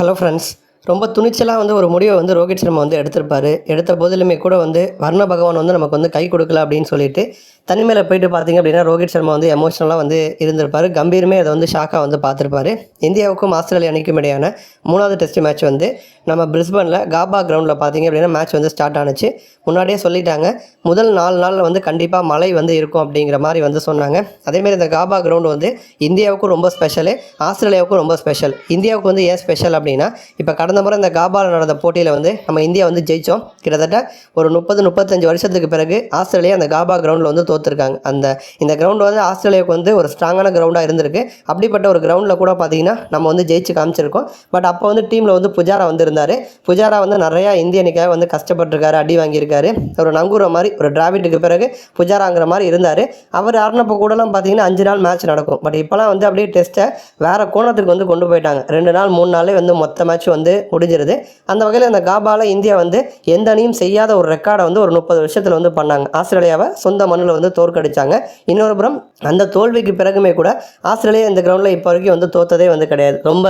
Hello friends ரொம்ப துணிச்சலாக வந்து ஒரு முடிவை வந்து ரோஹித் சர்மா வந்து எடுத்திருப்பாரு. எடுத்த போதிலுமே கூட வந்து வர்ண பகவான் வந்து நமக்கு வந்து கை கொடுக்கல அப்படின்னு சொல்லிட்டு தனிமையில் போயிட்டு பார்த்தீங்க அப்படின்னா ரோஹித் சர்மா வந்து எமோஷனலாக வந்து இருந்திருப்பாரு. கம்பீரமே அதை வந்து ஷாக்காக வந்து பார்த்துருப்பாரு. இந்தியாவுக்கும் ஆஸ்திரேலியா அணிக்கும் இடையான மூணாவது டெஸ்ட் மேட்ச் வந்து நம்ம பிரிஸ்பனில் காபா கிரவுண்டில் பார்த்தீங்க அப்படின்னா மேட்ச் வந்து ஸ்டார்ட் ஆனுச்சு. முன்னாடியே சொல்லிட்டாங்க முதல் நாலு நாளில் வந்து கண்டிப்பாக மழை வந்து இருக்கும் அப்படிங்கிற மாதிரி வந்து சொன்னாங்க. அதேமாரி இந்த காபா கிரவுண்டு வந்து இந்தியாவுக்கும் ரொம்ப ஸ்பெஷலு ஆஸ்திரேலியாவுக்கும் ரொம்ப ஸ்பெஷல் இந்தியாவுக்கு வந்து ஏன் ஸ்பெஷல் அப்படின்னா இப்போ கடந்த முறை இந்த காபாவில் நடந்த போட்டியில் வந்து நம்ம இந்தியா வந்து ஜெயித்தோம் கிட்டத்தட்ட ஒரு முப்பது முப்பத்தஞ்சு வருஷத்துக்கு பிறகு ஆஸ்திரேலியா அந்த காபா கிரவுண்டில் வந்து தோற்றுருக்காங்க அந்த இந்த கிரவுண்டு வந்து ஆஸ்திரேலியாவுக்கு வந்து ஒரு ஸ்ட்ராங்கான கிரவுண்டாக இருந்திருக்கு. அப்படிப்பட்ட ஒரு கிரவுண்டில் கூட பார்த்தீங்கன்னா நம்ம வந்து ஜெயிச்சு காமிச்சிருக்கோம். பட் அப்போ வந்து டீமில் வந்து புஜாரா வந்து இருந்தார் புஜாரா வந்து நிறையா இந்திய வந்து கஷ்டப்பட்டிருக்காரு அடி வாங்கியிருக்காரு. ஒரு நங்கூர மாதிரி ஒரு டிராவிட்டுக்கு பிறகு புஜாராங்கிற மாதிரி இருந்தார். அவர் ஆடினப்போ கூடலாம் பார்த்தீங்கன்னா அஞ்சு நாள் மேட்ச் நடக்கும். பட் இப்போலாம் வந்து அப்படியே டெஸ்ட்டை வேறு கோணத்துக்கு வந்து கொண்டு போயிட்டாங்க. ரெண்டு நாள் மூணு நாளே வந்து மொத்த மேட்ச் வந்து முடிஞ்சிருது. அந்த வகையில் அந்த காபாவில் இந்தியா வந்து எந்த அணியும் செய்யாத ஒரு ரெக்கார்டை வந்து ஒரு முப்பது வருஷத்தில் வந்து பண்ணாங்க. ஆஸ்திரேலியாவை சொந்த மண்ணில் வந்து தோற்கடிச்சாங்க. இன்னொரு புறம் அந்த தோல்விக்கு பிறகுமே கூட ஆஸ்திரேலியா இந்த கிரவுண்டில் இப்போ வரைக்கும் வந்து தோத்ததே வந்து கிடையாது. ரொம்ப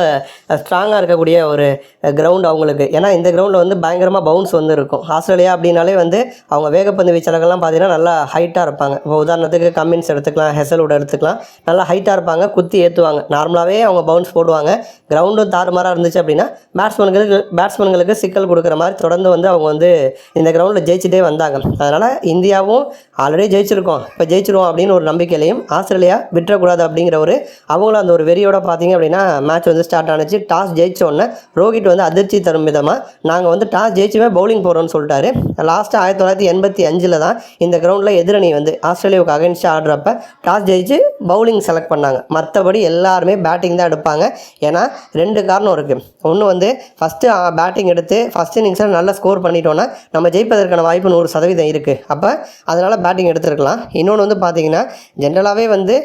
ஸ்ட்ராங்காக இருக்கக்கூடிய ஒரு கிரவுண்ட் அவங்களுக்கு. ஏன்னா இந்த கிரவுண்டில் வந்து பயங்கரமாக பவுன்ஸ் வந்து இருக்கும். ஆஸ்திரேலியா அப்படின்னாலே வந்து அவங்க வேகப்பந்து வீச்சாளர்கள்லாம் பார்த்தீங்கன்னா நல்லா ஹைட்டாக இருப்பாங்க. இப்போ உதாரணத்துக்கு கம்மின்ஸ் எடுத்துக்கலாம் ஹெசல்வுட் எடுத்துக்கலாம். நல்லா ஹைட்டாக இருப்பாங்க குத்தி ஏற்றுவாங்க நார்மலாகவே அவங்க பவுன்ஸ் போடுவாங்க. கிரவுண்டும் தாறுமாறாக இருந்துச்சு அப்படின்னா பேட்ஸ்மேன்களுக்கு பேட்ஸ்மேன்களுக்கு சிக்கல் கொடுக்குற மாதிரி தொடர்ந்து வந்து அவங்க வந்து இந்த கிரவுண்டில் ஜெயிச்சுட்டே வந்தாங்க. அதனால் இந்தியாவும் ஆல்ரெடி ஜெயிச்சிருக்கோம். இப்போ ஜெயிச்சிருவோம் அப்படின்னு ஒரு நம்பிக்கையிலையும் ஆஸ்திரேலியா விட்டுறக்கூடாது அப்படிங்கிற ஒரு அவங்களும் அந்த ஒரு வெறியோட பார்த்தீங்க அப்படின்னா மேட்ச் வந்து ஸ்டார்ட் ஆனிச்சு. டாஸ் ஜெயிச்ச உடனே ரோஹித் வந்து அதிர்ச்சி தரும் விதமாக நாங்கள் வந்து டாஸ் ஜெயிச்சுமே பவுலிங் போகிறோம்னு சொல்லிட்டாரு. லாஸ்ட்டு ஆயிரத்தி தொள்ளாயிரத்தி எண்பத்தி அஞ்சில் தான் இந்த கிரவுண்டில் எதிரணி வந்து ஆஸ்திரேலியாவுக்கு அகைன்ஸ்டாக ஆடுறப்ப டாஸ் ஜெயிச்சு பவுலிங் செலக்ட் பண்ணாங்க. மற்றபடி எல்லாருமே பேட்டிங் தான் எடுப்பாங்க. ஏன்னா ரெண்டு காரணம் இருக்குது ஒன்று வந்து ஃபஸ்ட்டு பேட்டிங் எடுத்து ஃபஸ்ட் இன்னிங்ஸில் நல்லா ஸ்கோர் பண்ணிட்டோன்னா நம்ம ஜெயிப்பதற்கான வாய்ப்பு நூறு சதவீதம் இருக்குது அப்போ அதனால் பேட்டிங் எடுத்துருக்கலாம். இன்னொன்று வந்து பார்த்தீங்கன்னா ஜென்ரலாகவே வந்து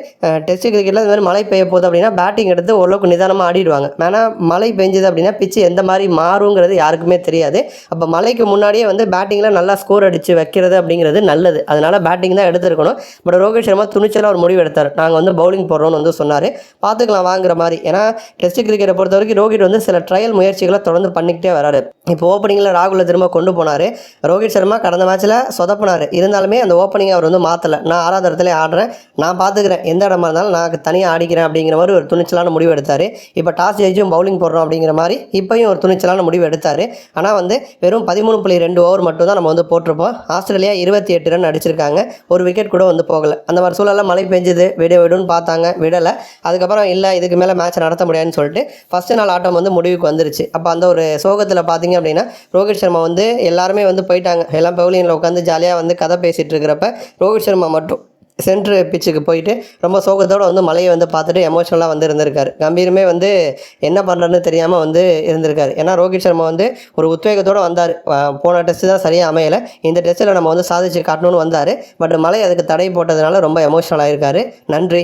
டெஸ்ட் கிரிக்கெட்டில் இந்த மாதிரி மழை பெய்ய போகுது அப்படின்னா பேட்டிங் எடுத்து ஓரளவுக்கு நிதானமாக ஆடிடுவாங்க. ஏன்னா மழை பெஞ்சது அப்படின்னா பிச்சு எந்த மாதிரி மாறுங்கிறது யாருக்குமே தெரியாது. அப்போ மழைக்கு முன்னாடியே வந்து பேட்டிங்கில் நல்லா ஸ்கோர் அடித்து வைக்கிறது அப்படிங்கிறது நல்லது. அதனால் பேட்டிங் தான் எடுத்துருக்கணும். பட் ரோஹித் சர்மா துணிச்சலாக ஒரு முடிவு எடுத்தார். நாங்கள் வந்து பவுலிங் போடுறோம்னு வந்து சொன்னார். பார்த்துக்கலாம் வாங்குற மாதிரி. ஏன்னா டெஸ்ட் கிரிக்கெட்டை பொறுத்த வரைக்கும் ரோஹித் வந்து சில ட்ரையல் முயற்சிகளை தொடர்ந்து பண்ணிக்கிட்டே வராரு. இப்போ ஓப்பனிங்கில் ராகுல திரும்ப கொண்டு போனார். ரோஹித் சர்மா கடந்த மேட்ச்சில் சொதப்பினார். இருந்தாலுமே அந்த ஓப்பனிங் அவர் வந்து மாற்றலை நான் ஆறாவது இடத்துல ஆடுறேன். நான் பார்த்துக்கிறேன் எந்த இடமா இருந்தாலும் நான் தனியாக ஆடிக்கிறேன் அப்படிங்கிற மாதிரி ஒரு துணிச்சலான முடிவு எடுத்தார். இப்போ டாஸ் ஜெயிச்சும் பவுலிங் போடுறோம் அப்படிங்கிற மாதிரி இப்போயும் ஒரு துணிச்சலான முடிவு எடுத்தார். ஆனால் வந்து வெறும் பதிமூணு புள்ளி ரெண்டு ஓவர் மட்டும் தான் நம்ம வந்து போட்டிருப்போம். ஆஸ்திரேலியா இருபத்தி எட்டு ரன் அடிச்சிருக்காங்க. ஒரு விக்கெட் கூட வந்து போகலை. அந்த மாதிரி சூழலில் மழை பெஞ்சுது. விட விடுன்னு பார்த்தாங்க. விடலை. அதுக்கப்புறம் இல்லை இதுக்கு மேலே மேட்ச் நடத்த முடியாதுன்னு சொல்லிட்டு ஃபஸ்ட்டு நாள் ஆட்டம் வந்து முடிவுக்கு வந்துருச்சு. அப்போ அந்த ஒரு சோகத்தில் பார்த்தீங்க அப்படின்னா ரோஹித் சர்மா வந்து எல்லாருமே வந்து போயிட்டாங்க. எல்லாம் பவுலிங்கில் உட்காந்து ஜாலியாக வந்து கதை பேசிகிட்டு இருக்கிறப்ப ரோஹித் சர்மா மட்டும் சென்ட்ரு பிச்சுக்கு போயிட்டு ரொம்ப சோகத்தோடு வந்து மலையை வந்து பார்த்துட்டு எமோஷனலாக வந்து இருந்திருக்காரு. கம்பீரமே வந்து என்ன பண்ணுறதுன்னு தெரியாமல் வந்து இருந்திருக்காரு. ஏன்னா ரோஹித் சர்மா வந்து ஒரு உத்வேகத்தோடு வந்தார். போன டெஸ்ட்டு தான் சரியாக அமையலை. இந்த டெஸ்ட்டில் நம்ம வந்து சாதிச்சு காட்டணும்னு வந்தார். பட் மலை அதுக்கு தடை போட்டதுனால ரொம்ப எமோஷனல் ஆகிருக்காரு நன்றி.